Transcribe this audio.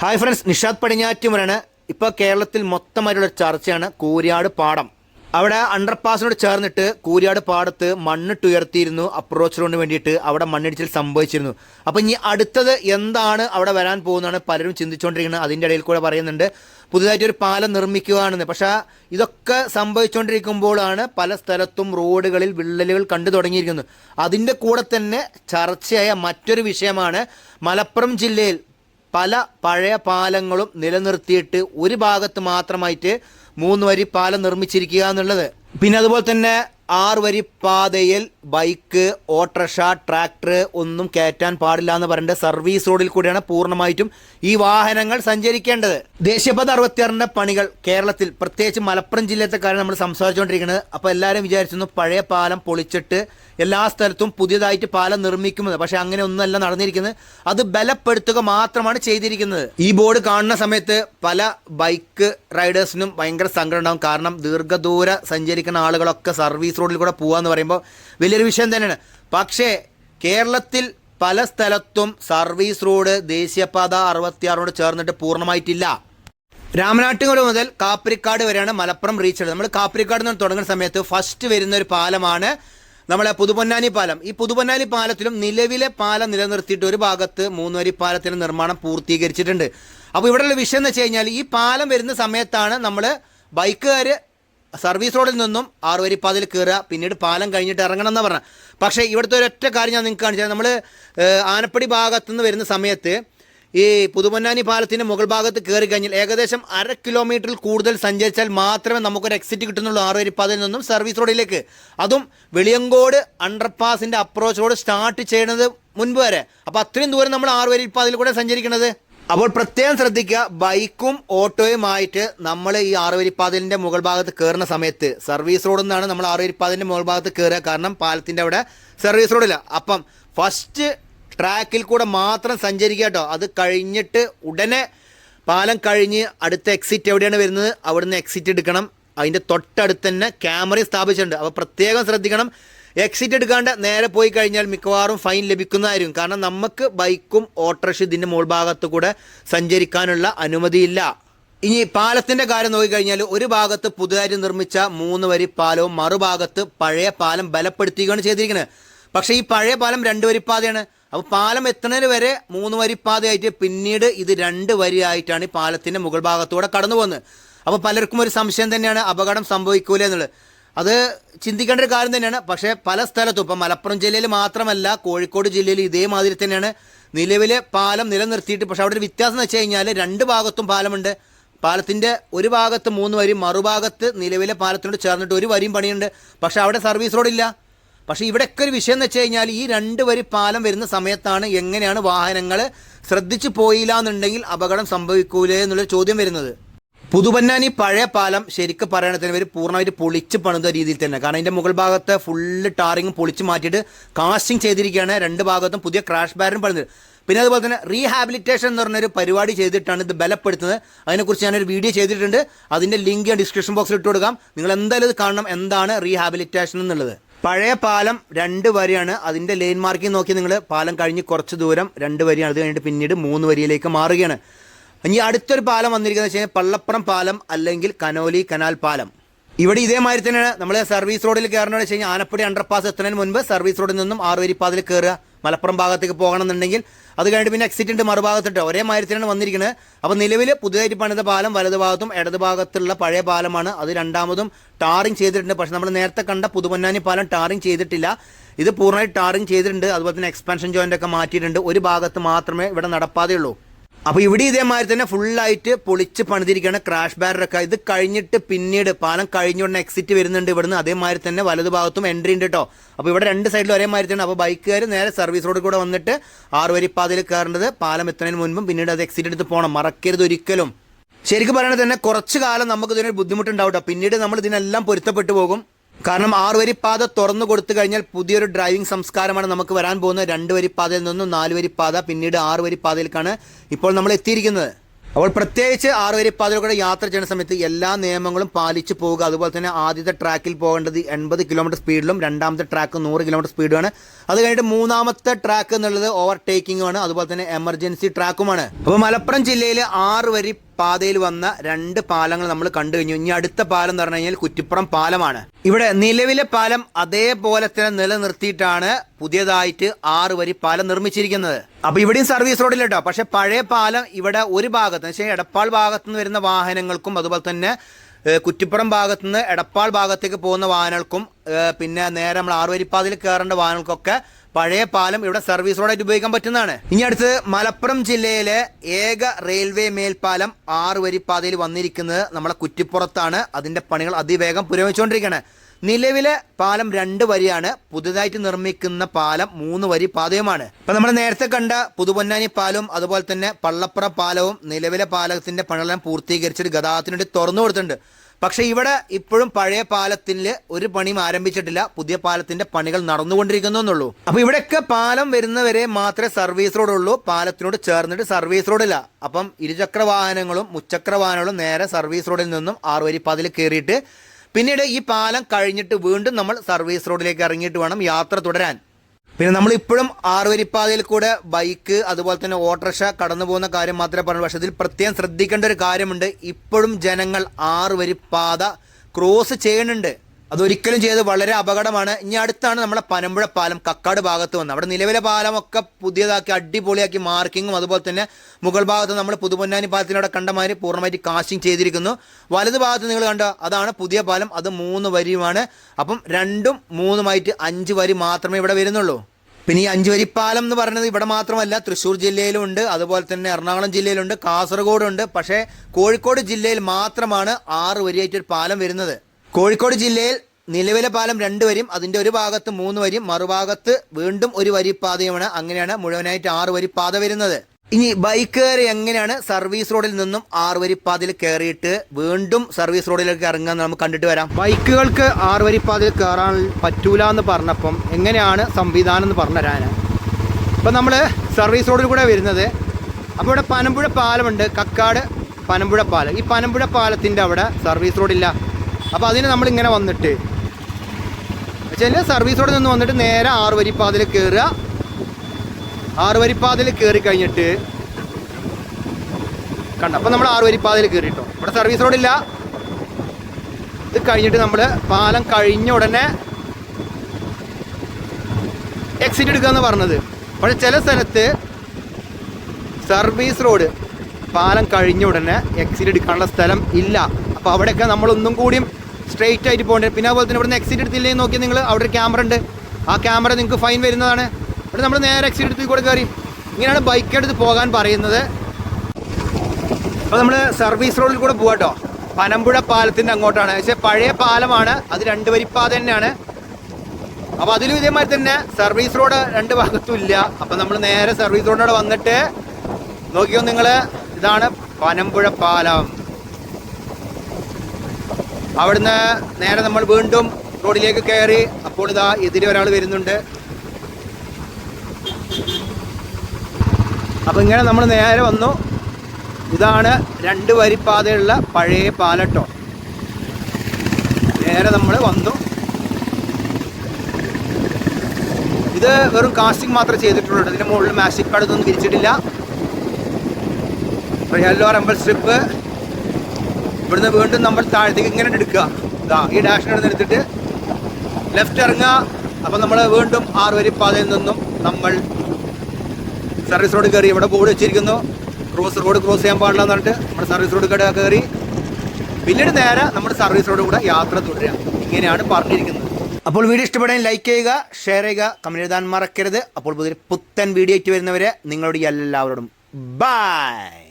Hi friends Nishad പടിഞ്ഞാറ്റുമരാണ് ഇപ്പോൾ കേരളത്തിൽ മൊത്തമായിട്ടുള്ള ചർച്ചയാണ് കൂരിയാട് പാടം. അവിടെ അണ്ടർപാസിനോട് ചേർന്നിട്ട് കൂരിയാട് പാടത്ത് മണ്ണിട്ട് ഉയർത്തിയിരുന്നു അപ്രോച്ച് റോഡിന് വേണ്ടിയിട്ട് അവിടെ മണ്ണിടിച്ചിൽ സംഭവിച്ചിരുന്നു. അപ്പോൾ ഇനി അടുത്തത് എന്താണ് അവിടെ വരാൻ പോകുന്നതാണ് പലരും ചിന്തിച്ചുകൊണ്ടിരിക്കുന്നത് അതിന്റെ ഇടയിൽ കൂടെ പറയുന്നുണ്ട് പുതുതായിട്ട് ഒരു പാലം നിർമ്മിക്കുകയാണെന്ന് പക്ഷേ ഇതൊക്കെ സംഭവിച്ചുകൊണ്ടിരിക്കുമ്പോഴാണ് പല സ്ഥലത്തും റോഡുകളിൽ വിള്ളലുകൾ കണ്ടു തുടങ്ങിയിരിക്കുന്നത്. അതിന്റെ കൂടെ തന്നെ ചർച്ചയായ മറ്റൊരു വിഷയമാണ് മലപ്പുറം ജില്ലയിൽ പല പഴയ പാലങ്ങളും നിലനിർത്തിയിട്ട് ഒരു ഭാഗത്ത് മാത്രമായിട്ട് മൂന്ന് വരി പാലം നിർമ്മിച്ചിരിക്കുക എന്നുള്ളത്. പിന്നെ അതുപോലെ തന്നെ ആറ് വരി പാതയിൽ ബൈക്ക് ഓട്ടോറിക്ഷ ട്രാക്ടർ ഒന്നും കയറ്റാൻ പാടില്ല എന്ന് പറഞ്ഞിട്ട് സർവീസ് റോഡിൽ കൂടിയാണ് പൂർണമായിട്ടും ഈ വാഹനങ്ങൾ സഞ്ചരിക്കേണ്ടത്. ദേശീയപാത അറുപത്തിയാറിന്റെ പണികൾ കേരളത്തിൽ പ്രത്യേകിച്ച് മലപ്പുറം ജില്ലത്തെ കാര്യം നമ്മൾ സംസാരിച്ചുകൊണ്ടിരിക്കുന്നത്. അപ്പോൾ എല്ലാവരും വിചാരിച്ചിരുന്നു പഴയ പാലം പൊളിച്ചിട്ട് എല്ലാ സ്ഥലത്തും പുതിയതായിട്ട് പാലം നിർമ്മിക്കുന്നത് പക്ഷെ അങ്ങനെ ഒന്നുമല്ല നടന്നിരിക്കുന്നത്. അത് ബലപ്പെടുത്തുക മാത്രമാണ് ചെയ്തിരിക്കുന്നത്. ഈ ബോർഡ് കാണുന്ന സമയത്ത് പല ബൈക്ക് റൈഡേഴ്സിനും ഭയങ്കര സങ്കടം ഉണ്ടാകും കാരണം ദീർഘദൂര സഞ്ചരിക്കുന്ന ആളുകളൊക്കെ സർവീസ് റോഡിൽ കൂടെ പോകാന്ന് പറയുമ്പോൾ വലിയൊരു വിഷയം തന്നെയാണ്. പക്ഷേ കേരളത്തിൽ പല സ്ഥലത്തും സർവീസ് റോഡ് ദേശീയപാത അറുപത്തിയാറിനോട് ചേർന്നിട്ട് പൂർണമായിട്ടില്ല. രാമനാട്ടുകോട് മുതൽ കാപ്പിരിക്കാട് വരെയാണ് മലപ്പുറം റീച്ച് ചെയ്തത് നമ്മൾ കാപ്പിരിക്കാട് നിന്ന് തുടങ്ങുന്ന സമയത്ത് ഫസ്റ്റ് വരുന്ന ഒരു പാലമാണ് നമ്മളെ പുതുപൊന്നാനി പാലം. ഈ പുതുപൊന്നാനി പാലത്തിലും നിലവിലെ പാലം നിലനിർത്തിയിട്ട് ഒരു ഭാഗത്ത് മൂന്നുവരി പാലത്തിന്റെ നിർമ്മാണം പൂർത്തീകരിച്ചിട്ടുണ്ട്. അപ്പോൾ ഇവിടെയുള്ള വിഷയം എന്ന് വെച്ച് കഴിഞ്ഞാൽ ഈ പാലം വരുന്ന സമയത്താണ് നമ്മൾ ബൈക്കുകാർ സർവീസ് റോഡിൽ നിന്നും ആറ് വരി പാതിൽ കയറുക പിന്നീട് പാലം കഴിഞ്ഞിട്ട് ഇറങ്ങണം എന്ന് പറഞ്ഞത് പക്ഷേ ഇവിടുത്തെ ഒരൊറ്റ കാര്യം ഞാൻ നിങ്ങൾക്ക് കാണിച്ചത് നമ്മൾ ആനപ്പടി ഭാഗത്തു നിന്ന് വരുന്ന സമയത്ത് ഈ പുതുപൊന്നാനി പാലത്തിന്റെ മുകൾ ഭാഗത്ത് കയറി കഴിഞ്ഞാൽ ഏകദേശം അര കിലോമീറ്ററിൽ കൂടുതൽ സഞ്ചരിച്ചാൽ മാത്രമേ നമുക്കൊരു എക്സിറ്റ് കിട്ടുന്നുള്ളൂ പാതിൽ നിന്നും സർവീസ് റോഡിലേക്ക്. അതും വെളിയങ്കോട് അണ്ടർപാസിന്റെ അപ്രോച്ച് റോഡ് സ്റ്റാർട്ട് ചെയ്യുന്നത് മുൻപ് വരെ. അപ്പോൾ അത്രയും ദൂരം നമ്മൾ ആറുവരിപ്പാതയിൽ കൂടെ സഞ്ചരിക്കുന്നത് അപ്പോൾ പ്രത്യേകം ശ്രദ്ധിക്കുക ബൈക്കും ഓട്ടോയുമായിട്ട് നമ്മൾ ഈ ആറുവരിപ്പാതലിന്റെ മുകൾ ഭാഗത്ത് കയറുന്ന സമയത്ത് സർവീസ് റോഡിൽ നിന്നാണ് നമ്മൾ ആറുവരിപ്പാതലിന്റെ മുകൾ ഭാഗത്ത് കയറുക കാരണം പാലത്തിന്റെ അവിടെ സർവീസ് റോഡില്ല. അപ്പം ഫസ്റ്റ് ട്രാക്കിൽ കൂടെ മാത്രം സഞ്ചരിക്കുക കേട്ടോ. അത് കഴിഞ്ഞിട്ട് ഉടനെ പാലം കഴിഞ്ഞ് അടുത്ത എക്സിറ്റ് എവിടെയാണ് വരുന്നത്? അവിടുന്ന് എക്സിറ്റ് എടുക്കണം. അതിന്റെ തൊട്ടടുത്ത് തന്നെ ക്യാമറയും സ്ഥാപിച്ചിട്ടുണ്ട്. അപ്പോൾ പ്രത്യേകം ശ്രദ്ധിക്കണം. എക്സിറ്റ് എടുക്കാണ്ട് നേരെ പോയി കഴിഞ്ഞാൽ മിക്കവാറും ഫൈൻ ലഭിക്കുന്നതായിരിക്കും. കാരണം നമുക്ക് ബൈക്കും ഓട്ടോറിക്ഷ ഇതിന്റെ മുകൾ ഭാഗത്ത് കൂടെ സഞ്ചരിക്കാനുള്ള അനുമതിയില്ല. ഇനി പാലത്തിന്റെ കാര്യം നോക്കിക്കഴിഞ്ഞാൽ ഒരു ഭാഗത്ത് പുതുതായി നിർമ്മിച്ച മൂന്ന് വരി പാലവും മറുഭാഗത്ത് പഴയ പാലം ബലപ്പെടുത്തുകയാണ് ചെയ്തിരിക്കുന്നത്. പക്ഷേ ഈ പഴയ പാലം രണ്ട് വരിപ്പാതയാണ് അപ്പോൾ പാലം എത്തുന്നതിന് വരെ മൂന്ന് വരിപ്പാതയായിട്ട് പിന്നീട് ഇത് രണ്ട് വരിയായിട്ടാണ് ഈ പാലത്തിന്റെ മുകൾ ഭാഗത്തൂടെ കടന്നു പോകുന്നത് അപ്പോൾ പലർക്കും ഒരു സംശയം തന്നെയാണ് അപകടം സംഭവിക്കൂലേ എന്നുള്ളത്. അത് ചിന്തിക്കേണ്ട ഒരു കാര്യം തന്നെയാണ്. പക്ഷേ പല സ്ഥലത്തും ഇപ്പം മലപ്പുറം ജില്ലയിൽ മാത്രമല്ല കോഴിക്കോട് ജില്ലയിൽ ഇതേമാതിരി തന്നെയാണ് നിലവിലെ പാലം നിലനിർത്തിയിട്ട്. പക്ഷേ അവിടെ ഒരു വ്യത്യാസം എന്ന് വെച്ച് കഴിഞ്ഞാൽ രണ്ട് ഭാഗത്തും പാലമുണ്ട്. പാലത്തിന്റെ ഒരു ഭാഗത്ത് മൂന്ന് വരി മറുഭാഗത്ത് നിലവിലെ പാലത്തിനോട് ചേർന്നിട്ട് ഒരു വരിയും പണിയുണ്ട്. പക്ഷേ അവിടെ സർവീസ് റോഡില്ല. പക്ഷേ ഇവിടെയൊക്കെ ഒരു വിഷയം എന്ന് വെച്ച് കഴിഞ്ഞാൽ ഈ രണ്ട് വരി പാലം വരുന്ന സമയത്താണ് എങ്ങനെയാണ് വാഹനങ്ങൾ ശ്രദ്ധിച്ചു പോയില്ല എന്നുണ്ടെങ്കിൽ അപകടം സംഭവിക്കൂലേ എന്നുള്ള ചോദ്യം വരുന്നത്. പുതുപന്നാനി പഴയ പാലം ശരിക്കും പറയണത്തിന് ഇവർ പൂർണമായിട്ട് പൊളിച്ച് പണിത രീതിയിൽ തന്നെ. കാരണം അതിന്റെ മുകൾ ഭാഗത്ത് ഫുള്ള് ടാറിങ്ങും പൊളിച്ച് മാറ്റിയിട്ട് കാസ്റ്റിംഗ് ചെയ്തിരിക്കുകയാണ് രണ്ട് ഭാഗത്തും പുതിയ ക്രാഷ് ബാരൻ പണിത്. പിന്നെ അതുപോലെ തന്നെ റീഹാബിലിറ്റേഷൻ എന്ന് പറഞ്ഞൊരു പരിപാടി ചെയ്തിട്ടാണ് ഇത് ബലപ്പെടുത്തുന്നത്. അതിനെക്കുറിച്ച് ഞാനൊരു വീഡിയോ ചെയ്തിട്ടുണ്ട്. അതിന്റെ ലിങ്ക് ഞാൻ ഡിസ്ക്രിപ്ഷൻ ബോക്സിൽ ഇട്ട് കൊടുക്കാം. നിങ്ങൾ എന്തായാലും ഇത് കാണണം എന്താണ് റീഹാബിലിറ്റേഷൻ എന്നുള്ളത്. പഴയ പാലം രണ്ട് വരിയാണ്. അതിന്റെ ലൈൻ മാർക്കിംഗ് നോക്കി നിങ്ങൾ പാലം കഴിഞ്ഞ് കുറച്ച് ദൂരം രണ്ട് വരിയാണ്. അത് കഴിഞ്ഞിട്ട് പിന്നീട് മൂന്ന് വരിയിലേക്ക് മാറുകയാണ്. ഇനി അടുത്തൊരു പാലം വന്നിരിക്കുന്നത് വെച്ച് കഴിഞ്ഞാൽ പള്ളപ്പുറം പാലം അല്ലെങ്കിൽ കനോലി കനാൽ പാലം. ഇവിടെ ഇതേമാതിരി തന്നെയാണ് നമ്മൾ സർവീസ് റോഡിൽ കയറണമെന്ന് വെച്ച് കഴിഞ്ഞാൽ ആനപ്പടി അണ്ടർപാസ് എത്തുന്നതിന് മുൻപ് സർവീസ് റോഡിൽ നിന്നും ആറുവരിപ്പാതിൽ കയറുക മലപ്പുറം ഭാഗത്തേക്ക് പോകണമെന്നുണ്ടെങ്കിൽ അത് കഴിഞ്ഞിട്ട് പിന്നെ എക്സിറ്റ് ഉണ്ട് മറുഭാഗത്തിട്ട് ഒരേ മാതിരി തന്നെയാണ് വന്നിരിക്കുന്നത് അപ്പോൾ നിലവിൽ പുതുതായിട്ട് പണിത പാലം വലത് ഭാഗത്തും ഇടത് ഭാഗത്തുള്ള പഴയ പാലമാണ്. അത് രണ്ടാമതും ടാറിങ് ചെയ്തിട്ടുണ്ട്. പക്ഷേ നമ്മൾ നേരത്തെ കണ്ട പുതുപൊന്നാനി പാലം ടാറിങ് ചെയ്തിട്ടില്ല. ഇത് പൂർണമായി ടാറിങ് ചെയ്തിട്ടുണ്ട്. അതുപോലെ തന്നെ എക്സ്പാൻഷൻ ജോയിന്റ് ഒക്കെ മാറ്റിയിട്ടുണ്ട്. ഒരു ഭാഗത്ത് മാത്രമേ ഇവിടെ നടപ്പാതെയുള്ളൂ. അപ്പോൾ ഇവിടെ ഇതേമാതിരി തന്നെ ഫുള്ളായിട്ട് പൊളിച്ച് പണിതിരിക്കുകയാണ് ക്രാഷ് ബാരറൊക്കെ ഇത് കഴിഞ്ഞിട്ട് പിന്നീട് പാലം കഴിഞ്ഞ ഉടനെ എക്സിറ്റ് വരുന്നുണ്ട് ഇവിടുന്ന്. അതേമാതിരി തന്നെ വലതു ഭാഗത്തും എൻട്രി ഉണ്ട് കേട്ടോ അപ്പോൾ ഇവിടെ രണ്ട് സൈഡിലും ഒരേമാതിരി തന്നെ. അപ്പോൾ ബൈക്കുകാർ നേരെ സർവീസ് റോഡിൽ കൂടെ വന്നിട്ട് ആറ് വരിപ്പാതയിൽ കയറേണ്ടത് പാലം എത്തുന്നതിന് മുൻപും പിന്നീട് അത് എക്സിറ്റ് എടുത്ത് പോകണം. മറക്കരുത് ഒരിക്കലും. ശരിക്കും പറയണത് തന്നെ കുറച്ച് കാലം നമുക്ക് ഇതിനൊരു ബുദ്ധിമുട്ടുണ്ടാവും പിന്നീട് നമ്മൾ ഇതിനെല്ലാം പൊരുത്തപ്പെട്ടു പോകും. കാരണം ആറ് വരിപ്പാത തുറന്നു കൊടുത്തു കഴിഞ്ഞാൽ പുതിയൊരു ഡ്രൈവിംഗ് സംസ്കാരമാണ് നമുക്ക് വരാൻ പോകുന്നത്. രണ്ട് വരിപ്പാതയിൽ നിന്നും നാല് വരിപ്പാത പിന്നീട് ആറ് വരിപ്പാതയിലേക്കാണ് ഇപ്പോൾ നമ്മൾ എത്തിയിരിക്കുന്നത്. അപ്പോൾ പ്രത്യേകിച്ച് ആറുവരിപ്പാതയിലൂടെ യാത്ര ചെയ്യുന്ന സമയത്ത് എല്ലാ നിയമങ്ങളും പാലിച്ചു പോവുക. അതുപോലെ തന്നെ ആദ്യത്തെ ട്രാക്കിൽ പോകേണ്ടത് എൺപത് കിലോമീറ്റർ സ്പീഡിലും രണ്ടാമത്തെ ട്രാക്ക് നൂറ് കിലോമീറ്റർ സ്പീഡുമാണ് അത് കഴിഞ്ഞിട്ട് മൂന്നാമത്തെ ട്രാക്ക് എന്നുള്ളത് ഓവർടേക്കിംഗുമാണ് അതുപോലെ തന്നെ എമർജൻസി ട്രാക്കുമാണ് അപ്പോൾ മലപ്പുറം ജില്ലയിൽ ആറ് വരി പാതയിൽ വന്ന രണ്ട് പാലങ്ങൾ നമ്മൾ കണ്ടു കഴിഞ്ഞു. ഇനി അടുത്ത പാലം എന്ന് പറഞ്ഞു കഴിഞ്ഞാൽ കുറ്റിപ്പുറം പാലമാണ്. ഇവിടെ നിലവിലെ പാലം അതേപോലെ തന്നെ നിലനിർത്തിയിട്ടാണ് പുതിയതായിട്ട് ആറ് വരി പാലം നിർമ്മിച്ചിരിക്കുന്നത്. അപ്പൊ ഇവിടെയും സർവീസ് റോഡിൽ കേട്ടോ പക്ഷെ പഴയ പാലം ഇവിടെ ഒരു ഭാഗത്ത് വെച്ചാൽ എടപ്പാൾ ഭാഗത്ത് നിന്ന് വരുന്ന വാഹനങ്ങൾക്കും അതുപോലെ തന്നെ കുറ്റിപ്പുറം ഭാഗത്ത് നിന്ന് എടപ്പാൾ ഭാഗത്തേക്ക് പോകുന്ന വാഹനങ്ങൾക്കും പിന്നെ നേരെ നമ്മൾ ആറുവരിപ്പാതയിൽ കയറേണ്ട വാഹനങ്ങൾക്കൊക്കെ പഴയ പാലം ഇവിടെ സർവീസ് റോഡായിട്ട് ഉപയോഗിക്കാൻ പറ്റുന്നതാണ്. ഇനി അടുത്ത് മലപ്പുറം ജില്ലയിലെ ഏക റെയിൽവേ മേൽപ്പാലം ആറ് വരി പാതയിൽ വന്നിരിക്കുന്നത് നമ്മളെ കുറ്റിപ്പുറത്താണ്. അതിന്റെ പണികൾ അതിവേഗം പുരോഗമിച്ചുകൊണ്ടിരിക്കുകയാണ്. നിലവിലെ പാലം രണ്ട് വരിയാണ്. പുതുതായിട്ട് നിർമ്മിക്കുന്ന പാലം മൂന്ന് വരി പാതയുമാണ്. ഇപ്പൊ നമ്മൾ നേരത്തെ കണ്ട പുതുപൊന്നാനി പാലവും അതുപോലെ തന്നെ പള്ളപ്പുറ പാലവും നിലവിലെ പാലത്തിന്റെ പണികളെല്ലാം പൂർത്തീകരിച്ചിട്ട് ഗതാഗതത്തിനുവേണ്ടി തുറന്നു കൊടുത്തിട്ടുണ്ട്. പക്ഷെ ഇവിടെ ഇപ്പോഴും പഴയ പാലത്തിൽ ഒരു പണിയും ആരംഭിച്ചിട്ടില്ല. പുതിയ പാലത്തിന്റെ പണികൾ നടന്നുകൊണ്ടിരിക്കുന്നു എന്നുള്ളൂ. അപ്പൊ ഇവിടെയൊക്കെ പാലം വരുന്നവരെ മാത്രമേ സർവീസ് റോഡ് ഉള്ളൂ. പാലത്തിനോട് ചേർന്നിട്ട് സർവീസ് റോഡില്ല അപ്പം ഇരുചക്ര വാഹനങ്ങളും മുച്ചക്ര വാഹനങ്ങളും നേരെ സർവീസ് റോഡിൽ നിന്നും ആറുവരി പതിൽ കയറിയിട്ട് പിന്നീട് ഈ പാലം കഴിഞ്ഞിട്ട് വീണ്ടും നമ്മൾ സർവീസ് റോഡിലേക്ക് ഇറങ്ങിയിട്ട് വേണം യാത്ര തുടരാൻ. പിന്നെ നമ്മൾ ഇപ്പോഴും ആറുവരിപ്പാതയിൽ കൂടെ ബൈക്ക് അതുപോലെ തന്നെ ഓട്ടോറിക്ഷ കടന്നു പോകുന്ന കാര്യം മാത്രമേ പറഞ്ഞു പക്ഷേ ഇതിൽ പ്രത്യേകം ശ്രദ്ധിക്കേണ്ട ഒരു കാര്യമുണ്ട്. ഇപ്പോഴും ജനങ്ങൾ ആറുവരിപ്പാത ക്രോസ് ചെയ്യുന്നുണ്ട്. അതൊരിക്കലും ചെയ്ത് വളരെ അപകടമാണ്. ഇനി അടുത്താണ് നമ്മുടെ പനമ്പുഴ പാലം കക്കാട് ഭാഗത്ത് വന്നത്. അവിടെ നിലവിലെ പാലമൊക്കെ പുതിയതാക്കി അടിപൊളിയാക്കി മാർക്കിങ്ങും അതുപോലെ തന്നെ മുകൾ ഭാഗത്ത് നമ്മൾ പുതുപൊന്നാനി പാലത്തിനോടെ കണ്ടമാതിരി പൂർണമായിട്ട് കാസ്റ്റിംഗ് ചെയ്തിരിക്കുന്നു. വലത് ഭാഗത്ത് നിങ്ങൾ കണ്ടോ അതാണ് പുതിയ പാലം അത് മൂന്ന് വരിയുമാണ്. അപ്പം രണ്ടും മൂന്നുമായിട്ട് അഞ്ച് വരി മാത്രമേ ഇവിടെ വരുന്നുള്ളൂ. പിന്നെ ഈ അഞ്ച് പാലം എന്ന് പറയുന്നത് ഇവിടെ മാത്രമല്ല തൃശ്ശൂർ ജില്ലയിലും ഉണ്ട്. അതുപോലെ തന്നെ എറണാകുളം ജില്ലയിലുണ്ട് കാസർഗോഡുണ്ട്. പക്ഷേ കോഴിക്കോട് ജില്ലയിൽ മാത്രമാണ് ആറ് വരിയായിട്ടൊരു പാലം വരുന്നത്. കോഴിക്കോട് ജില്ലയിൽ നിലവിലെ പാലം രണ്ട് വരിയും അതിന്റെ ഒരു ഭാഗത്ത് മൂന്ന് വരിയും മറുഭാഗത്ത് വീണ്ടും ഒരു വരി പാതയുമാണ് അങ്ങനെയാണ് മുഴുവനായിട്ട് ആറ് വരി പാത വരുന്നത്. ഇനി ബൈക്കുകാർ എങ്ങനെയാണ് സർവീസ് റോഡിൽ നിന്നും ആറ് വരി പാതയിൽ കയറിയിട്ട് വീണ്ടും സർവീസ് റോഡിലേക്ക് ഇറങ്ങാൻ നമുക്ക് കണ്ടിട്ട് വരാം. ബൈക്കുകൾക്ക് ആറ് വരി പാതയിൽ കയറാൻ പറ്റൂല എന്ന് പറഞ്ഞപ്പം എങ്ങനെയാണ് സംവിധാനം എന്ന് പറഞ്ഞുതരാൻ? ഇപ്പം നമ്മൾ സർവീസ് റോഡിൽ കൂടെ വരുന്നത്. അപ്പോൾ ഇവിടെ പനമ്പുഴ പാലമുണ്ട്. കക്കാട് പനമ്പുഴ പാലം. ഈ പനമ്പുഴ പാലത്തിന്റെ അവിടെ സർവീസ് റോഡില്ല. അപ്പോൾ അതിന് നമ്മളിങ്ങനെ വന്നിട്ട് വെച്ചാൽ സർവീസോടെ നിന്ന് വന്നിട്ട് നേരെ ആറ് വരിപ്പാതിൽ കയറുക ആറ് വരിപ്പാതിൽ കയറി കഴിഞ്ഞിട്ട് കണ്ട? അപ്പം നമ്മൾ ആറ് വരിപ്പാതിൽ കയറിട്ടോ ഇവിടെ സർവീസ് റോഡില്ല ഇത് കഴിഞ്ഞിട്ട് നമ്മൾ പാലം കഴിഞ്ഞ ഉടനെ എക്സിറ്റ് എടുക്കുക എന്ന് പറഞ്ഞത്. പക്ഷെ ചില സ്ഥലത്ത് സർവീസ് റോഡ് പാലം കഴിഞ്ഞ ഉടനെ എക്സിറ്റ് എടുക്കാനുള്ള സ്ഥലം ഇല്ല. അപ്പോൾ അവിടെയൊക്കെ നമ്മളൊന്നും കൂടിയും സ്ട്രെയിറ്റ് ആയിട്ട് പോകേണ്ടത് പിന്നെ അതുപോലെ തന്നെ ഇവിടുന്ന് എക്സിറ്റ് എടുത്തില്ലെങ്കിൽ നോക്കി നിങ്ങൾ അവിടെ ഒരു ക്യാമറ ഉണ്ട്. ആ ക്യാമറ നിങ്ങൾക്ക് ഫൈൻ വരുന്നതാണ്. ഇവിടെ നമ്മൾ നേരെ എക്സിറ്റ് എടുത്ത് കൂടെ കയറി. ഇങ്ങനെയാണ് ബൈക്ക് എടുത്ത് പോകാൻ പറയുന്നത്. അപ്പോൾ നമ്മൾ സർവീസ് റോഡിൽ കൂടെ പോകാം കേട്ടോ പനമ്പുഴ പാലത്തിന്റെ അങ്ങോട്ടാണ്. പക്ഷേ പഴയ പാലമാണ്. അത് രണ്ട് വരിപ്പാത തന്നെയാണ്. അപ്പോൾ അതിലും ഇതേമാതിരി തന്നെ സർവീസ് റോഡ് രണ്ട് ഭാഗത്തും ഇല്ല. അപ്പോൾ നമ്മൾ നേരെ സർവീസ് റോഡിനോട് വന്നിട്ട് നോക്കിയോ നിങ്ങൾ ഇതാണ് പനമ്പുഴ പാലം. അവിടുന്ന് നേരെ നമ്മൾ വീണ്ടും റോഡിലേക്ക് കയറി അപ്പോൾ ഇതാ എതിരെ ഒരാൾ വരുന്നുണ്ട്. അപ്പോൾ ഇങ്ങനെ നമ്മൾ നേരെ വന്നു. ഇതാണ് രണ്ട് വരിപ്പാതയുള്ള പഴയ പാലട്ടോ. നേരെ നമ്മൾ വന്നു. ഇത് വെറും കാസ്റ്റിംഗ് മാത്രമേ ചെയ്തിട്ടുള്ളൂ ഇതിന് മുകളിൽ മാസ്റ്റിക് കാർഡ് ഒന്നും തിരിച്ചിട്ടില്ല. യെല്ലോ റംബൽ സ്ട്രിപ്പ് ഇവിടുന്ന് വീണ്ടും നമ്മൾ താഴത്തേക്ക് ഇങ്ങനെ എടുക്കുക. ഇതാ ഈ ഡാഷിനടുത്ത് എടുത്തിട്ട് ലെഫ്റ്റ് ഇറങ്ങുക. അപ്പം നമ്മൾ വീണ്ടും ആറ് വരി പാതയിൽ നിന്നും നമ്മൾ സർവീസ് റോഡ് കയറി. ഇവിടെ ബോർഡ് വെച്ചിരിക്കുന്നു. ക്രോസ് റോഡ് ക്രോസ് ചെയ്യാൻ പാടില്ല എന്ന് പറഞ്ഞിട്ട് നമ്മൾ സർവീസ് റോഡ് കട കയറി. പിന്നീട് നേരെ നമ്മുടെ സർവീസ് റോഡ് കൂടെ യാത്ര തുടരുക. ഇങ്ങനെയാണ് പറഞ്ഞിരിക്കുന്നത്. അപ്പോൾ വീഡിയോ ഇഷ്ടപ്പെടാൻ ലൈക്ക് ചെയ്യുക ഷെയർ ചെയ്യുക കമന്റ് എഴുതാൻ മറക്കരുത്. അപ്പോൾ പുതിയ പുത്തൻ വീഡിയോയ്ക്ക് വരുന്നവരെ നിങ്ങളോട് എല്ലാവരോടും ബൈ